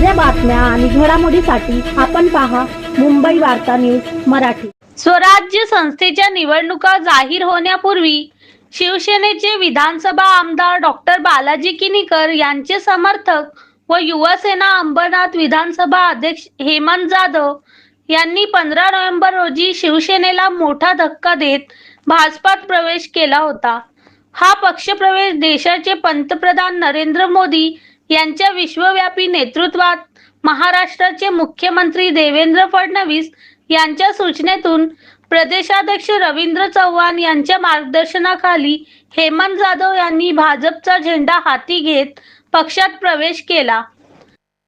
बातम्या आणि घडामोडीसाठी आपण पहा मुंबई वार्ता न्यूज मराठी. स्वराज्य संस्थेच्या निवडणुका जाहीर होण्यापूर्वी शिवसेनेचे विधानसभा आमदार डॉक्टर बालाजी किनीकर यांचे समर्थक व युवासेना अंबरनाथ विधानसभा अध्यक्ष हेमंत जाधव यांनी पंधरा नोव्हेंबर रोजी शिवसेनेला मोठा धक्का देत भाजपात प्रवेश केला होता. हा पक्षप्रवेश देशाचे पंतप्रधान नरेंद्र मोदी यांच्या विश्वव्यापी नेतृत्वात महाराष्ट्राचे मुख्यमंत्री देवेंद्र फडणवीस यांच्या सूचनेतून प्रदेशाध्यक्ष रवींद्र चव्हाण यांच्या मार्गदर्शनाखाली हेमंत जाधव यांनी भाजपचा झेंडा हाती घेत पक्षात प्रवेश केला.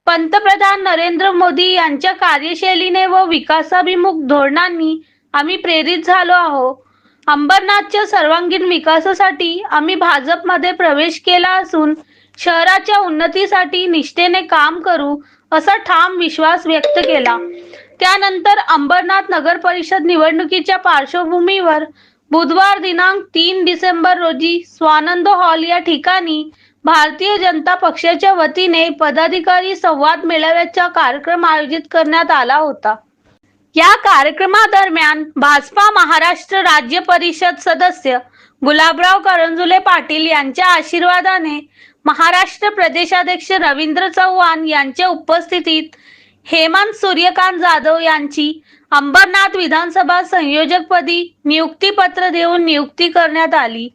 पंतप्रधान नरेंद्र मोदी यांच्या कार्यशैलीने व विकासाभिमुख धोरणांनी आम्ही प्रेरित झालो आहोत अंबरनाथच्या सर्वांगीण विकासासाठी आम्ही भाजपमध्ये प्रवेश केला असून शहराच्या उन्नतीसाठी निष्ठेने काम करू असा ठाम विश्वास व्यक्त केला. त्यानंतर अंबरनाथ नगर परिषद निवडणुकीच्या पार्श्वभूमीवर बुधवार दिनांक तीन डिसेंबर रोजी स्वानंद हॉल या ठिकाणी भारतीय जनता पक्षाच्या वतीने पदाधिकारी संवाद मेळाव्याचा कार्यक्रम आयोजित करण्यात आला होता. या कार्यक्रमादरम्यान भाजपा महाराष्ट्र राज्य परिषद सदस्य गुलाबराव करंजुले पाटील यांच्या आशीर्वादाने महाराष्ट्र प्रदेशाध्यक्ष रवींद्र चव्हाण यांच्या उपस्थितीत हेमंत सूर्यकांत जाधव यांची अंबरनाथ विधानसभा संयोजकपदी नियुक्तीपत्र देऊन नियुक्ती करण्यात आली.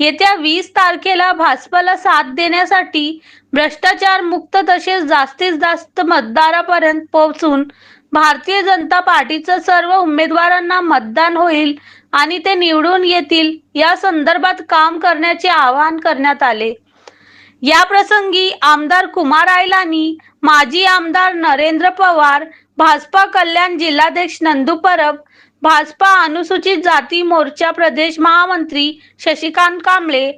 येत्या वीस तारखेला भाजपला साथ देण्यासाठी भ्रष्टाचार मुक्त तसेच जास्तीत जास्त मतदारापर्यंत पोहोचून भारतीय जनता पार्टीचं सर्व उमेदवारांना मतदान होईल आणि ते निवडून येतील या संदर्भात काम करण्याचे आवाहन करण्यात आले. या प्रसंगी आमदार कुमार आयलानी माजी आमदार नरेंद्र पवार भाजपा कल्याण जिल्हाध्यक्ष नंदू परब भाजपा अनुसूचित जाती मोर्चा प्रदेश महामंत्री शशिकांत कांबळे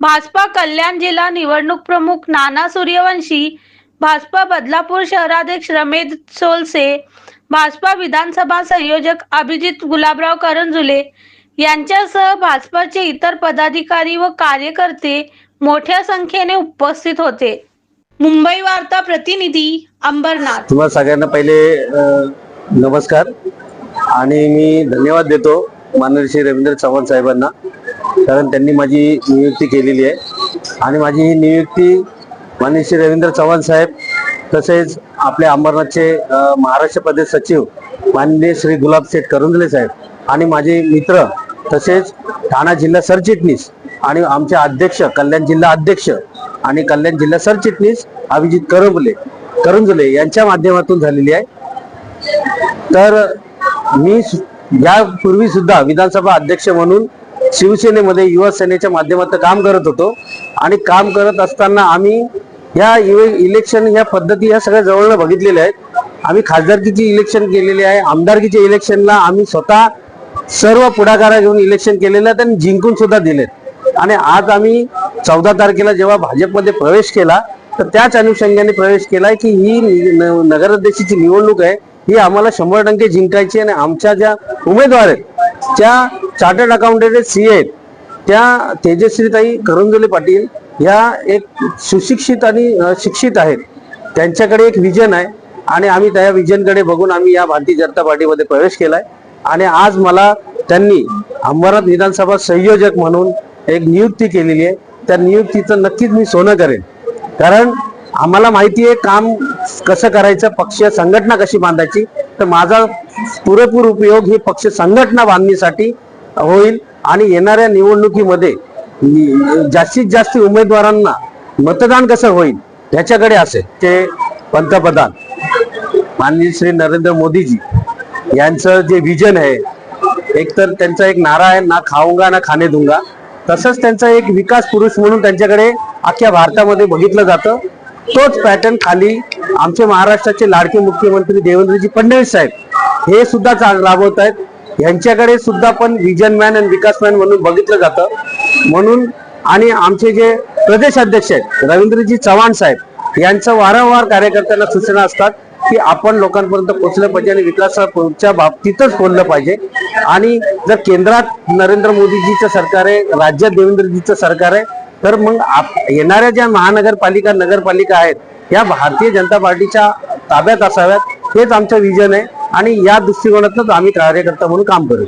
भाजपा कल्याण जिल्हा निवडणूक प्रमुख नाना सूर्यवंशी भाजपा बदलापूर शहराध्यक्ष रमेश सोलसे भाजपा विधानसभा संयोजक अभिजित गुलाबराव करंजुले यांच्यासह भाजपाचे इतर पदाधिकारी व कार्यकर्ते मोठ्या संख्येने उपस्थित होते. मुंबई वार्ता प्रतिनिधी अंबरनाथ. तुम्हाला सगळ्यांना पहिले नमस्कार. आणि मी धन्यवाद देतो माननीय श्री रवींद्र चव्हाण साहेबांना कारण त्यांनी माझी नियुक्ती केलेली आहे. आणि माझी ही नियुक्ती माननीय श्री रवींद्र चव्हाण साहेब तसेच आपले अंबरनाथचे महाराष्ट्र प्रदेश सचिव माननीय श्री गुलाब शेठ करुंदले साहेब आणि माझे मित्र तसेच ठाणा जिल्हा सरचिटणीस आणि आमचे अध्यक्ष कल्याण जिल्हा अध्यक्ष आणि कल्याण जिल्हा सरचिटणीस अभिजित करंबले करंजुले यांच्या माध्यमातून झालेली आहे. तर मी सु- यापूर्वी सुद्धा विधानसभा अध्यक्ष म्हणून शिवसेनेमध्ये युवा सेनेच्या माध्यमातून काम करत होतो. आणि काम करत असताना आम्ही ह्या इवे- इलेक्शन ह्या पद्धती ह्या सगळ्या जवळनं बघितलेल्या आहेत. आम्ही खासदारकीची इलेक्शन केलेली आहे. आमदारकीच्या इलेक्शनला आम्ही स्वतः सर्व पुढाकारा घेऊन इलेक्शन केलेलं आहे आणि जिंकून सुद्धा दिलेत. आणि आज आम्ही चौदा तारखेला जेव्हा भाजपमध्ये प्रवेश केला तर त्याच अनुषंगाने प्रवेश केलाय की ही न- नगराध्यक्षाची निवडणूक आहे ही आम्हाला शंभर टक्के जिंकायची आणि आमच्या ज्या उमेदवार आहेत त्या चार्टर्ड अकाउंटंट सी आहेत त्या तेजश्रीताई करंजोले पाटील ह्या एक सुशिक्षित आणि शिक्षित आहेत. त्यांच्याकडे एक विजन आहे आणि आम्ही त्या विजनकडे बघून आम्ही या भारतीय जनता पार्टीमध्ये प्रवेश केलाय. आणि आज मला त्यांनी अंबरनाथ विधानसभा संयोजक म्हणून एक नियुक्ती केलेली आहे. त्या नियुक्तीचं नक्कीच मी सोनं करेन. कारण आम्हाला माहिती आहे काम कसं करायचं पक्ष संघटना कशी बांधायची. तर माझा पुरेपूर उपयोग ही पक्ष संघटना बांधणीसाठी होईल. आणि येणाऱ्या निवडणुकीमध्ये जास्तीत जास्त उमेदवारांना मतदान कसं होईल ह्याच्याकडे असेल. ते पंतप्रधान माननीय श्री नरेंद्र मोदीजी यांचं जे विजन आहे एक तर त्यांचा एक नारा आहे ना खाऊंगा ना खाणे दूंगा तसंच त्यांचा एक विकास पुरुष म्हणून त्यांच्याकडे अख्ख्या भारतामध्ये बघितलं जातं. तोच पॅटर्न खाली आमचे महाराष्ट्राचे लाडके मुख्यमंत्री देवेंद्रजी फडणवीस साहेब हे सुद्धा राबवत आहेत. यांच्याकडे सुद्धा पण विजन मॅन आणि विकास मॅन म्हणून बघितलं जातं. म्हणून आणि आमचे जे प्रदेश अध्यक्ष आहेत रवींद्रजी चव्हाण साहेब यांचं वारंवार कार्यकर्त्यांना सूचना असतात की आपण लोकांपर्यंत पोहोचलं पाहिजे आणि विकासाच्या बाबतीतच बोललं पाहिजे. आणि जर केंद्रात नरेंद्र मोदीजीचं सरकार आहे राज्यात देवेंद्रजीचं सरकार आहे तर मग आप- येणाऱ्या ज्या महानगरपालिका नगरपालिका आहेत या भारतीय जनता पार्टीच्या ताब्यात असाव्यात हेच आमचं विजन आहे. आणि या दृष्टिकोनातूनच आम्ही कार्यकर्ता म्हणून काम करू.